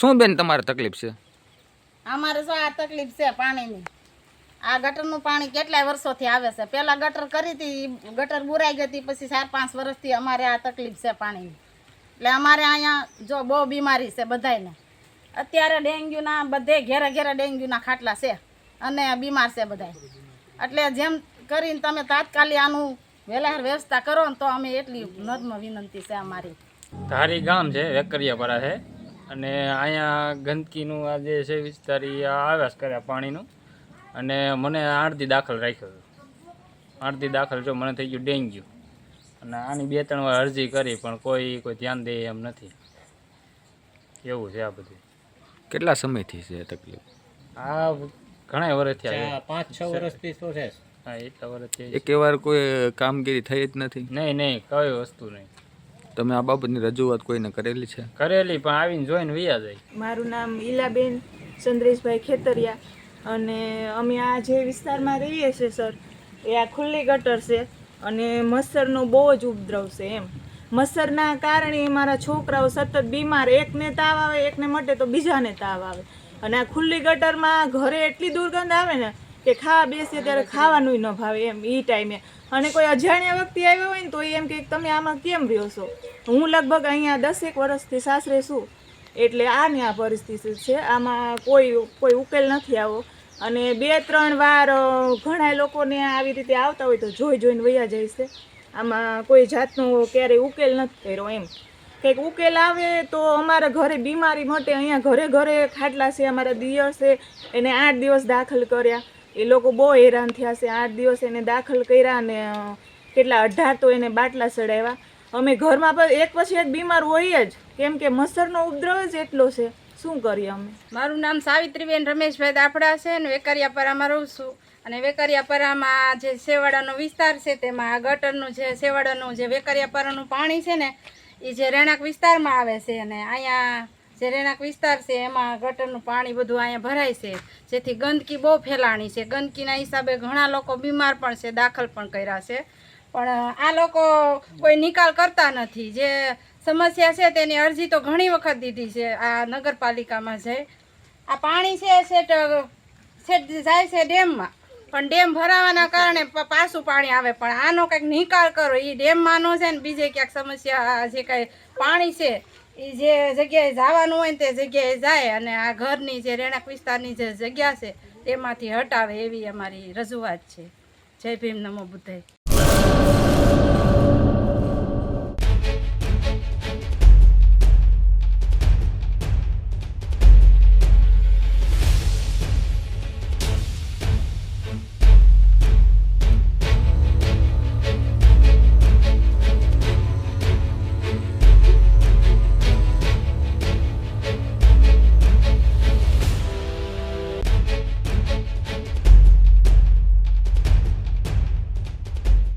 શું બેન તમારે તકલીફ છે? અમારે શું આ તકલીફ છે પાણીની. આ ગટરનું પાણી કેટલાય વર્ષોથી આવે છે. પહેલા ગટર કરી હતી ગટર બુરાઈ ગઈ હતી પછી ચાર પાંચ વર્ષથી અમારે આ તકલીફ છે પાણીની. એટલે અમારે અહીંયા જો બહુ બીમારી છે બધાયને. અત્યારે ડેન્ગ્યુના બધે ઘેરે ઘેરે ડેન્ગ્યુના ખાટલા છે અને બીમાર છે બધાય. એટલે જેમ કરીને તમે તાત્કાલિક આનું વહેલા વ્યવસ્થા કરો ને તો અમે એટલી નર્મ વિનંતી છે અમારી. ધારી ગામ છે વેકરિયાપરા છે. અને અહીંયા ગંદકીનું આ જે છે વિસ્તાર એ આવ્યા જ કર્યા પાણીનું. અને મને આઠથી દાખલ રાખ્યો હતો આઠથી દાખલ જો મને થઈ ગયું ડેન્ગ્યુ. અને આની બે ત્રણ વાર અરજી કરી પણ કોઈ કોઈ ધ્યાન દે એમ નથી. એવું છે આ બધું. કેટલા સમયથી છે તકલીફ? આ ઘણા વર્ષથી આવ્યા પાંચ છ વર્ષથી શું છે હા એટલા વર્ષથી એક વાર કોઈ કામગીરી થઈ જ નથી? નહીં નહીં કઈ વસ્તુ નહીં. તમે આ બાબતની રજૂઆત કોઈને કરેલી છે? કરેલી પણ આવીને જોઈને વૈયા જાય. મારું નામ ઈલાબેન ચંદ્રેશભાઈ ખેતરિયા અને અમે આ જે વિસ્તારમાં રહીએ છીએ સર એ આ ખુલ્લી ગટર છે અને મચ્છરનો બહુ જ ઉપદ્રવ છે એમ. મચ્છરના કારણે મારા છોકરાઓ સતત બીમાર એકને તાવ આવે એકને મટે તો બીજાને તાવ આવે. અને આ ખુલ્લી ગટરમાં ઘરે એટલી દુર્ગંધ આવે ને કે ખાવા બેસીએ ત્યારે ખાવાનું ન ભાવે એમ એ. ટાઈમે અને કોઈ અજાણ્યા વ્યક્તિ આવ્યો હોય ને તો એમ કે તમે આમાં કેમ રહ્યો છો? હું લગભગ અહીંયા દસેક વર્ષથી સાસરે છું. એટલે આની આ પરિસ્થિતિ છે. આમાં કોઈ કોઈ ઉકેલ નથી આવો. અને બે, ત્રણ વાર ઘણા લોકોને આવી રીતે આવતા હોય તો જોઈ જોઈને વયા જાય છે. આમાં કોઈ જાતનો ક્યારેય ઉકેલ નથી કર્યો એમ. કંઈક ઉકેલ આવે તો અમારા ઘરે બીમારી મટે. અહીંયા ઘરે ઘરે ખાટલા છે, અમારા દિયર છે. એને આઠ દિવસ દાખલ કર્યા. એ લોકો બહુ હેરાન થયા છે. આઠ દિવસ એને દાખલ કર્યા અને કેટલા અઢાર તો એને બાટલા ચડાવ્યા અમે ઘરમાં પણ એક પછી એક બીમાર હોઈએ જ. કેમ કે મચ્છરનો ઉપદ્રવ જ એટલો છે. શું કરીએ અમે? મારું નામ સાવિત્રીબેન રમેશભાઈ દાફડા છે અને વેકરિયાપરામાં રહું છું. અને વેકરિયાપરામાં જે સેવાડાનો વિસ્તાર છે તેમાં આ ગટરનું જે સેવાડાનું જે વેકરિયાપરાનું પાણી છે ને એ જે રહેણાંક વિસ્તારમાં આવે છે અને અહીંયા જે રહેણાંક વિસ્તાર છે, એમાં ગટરનું પાણી બધું અહીંયા ભરાય છે. જેથી ગંદકી બહુ ફેલાણી છે. ગંદકીના હિસાબે ઘણા લોકો બીમાર પણ છે, દાખલ પણ કર્યા છે. પણ આ લોકો કોઈ નિકાલ કરતા નથી. જે સમસ્યા છે તેની અરજી તો ઘણી વખત દીધી છે, આ નગરપાલિકામાં જઈ. આ પાણી છે સેટ સેટ જાય છે ડેમમાં. પણ ડેમ ભરાવાના કારણે પાછું પાણી આવે. પણ આનો કંઈક નિકાલ કરો એ ડેમમાંનો છે ને બીજે ક્યાંક સમસ્યા જે કાંઈ પાણી છે એ જે જગ્યાએ જવાનું હોય તે જગ્યાએ જાય અને આ ઘરની જે રહેણાંક વિસ્તારની જે જગ્યા છે તેમાંથી હટાવે એવી અમારી રજૂઆત છે. જય ભીમ નમો બુદ્ધાય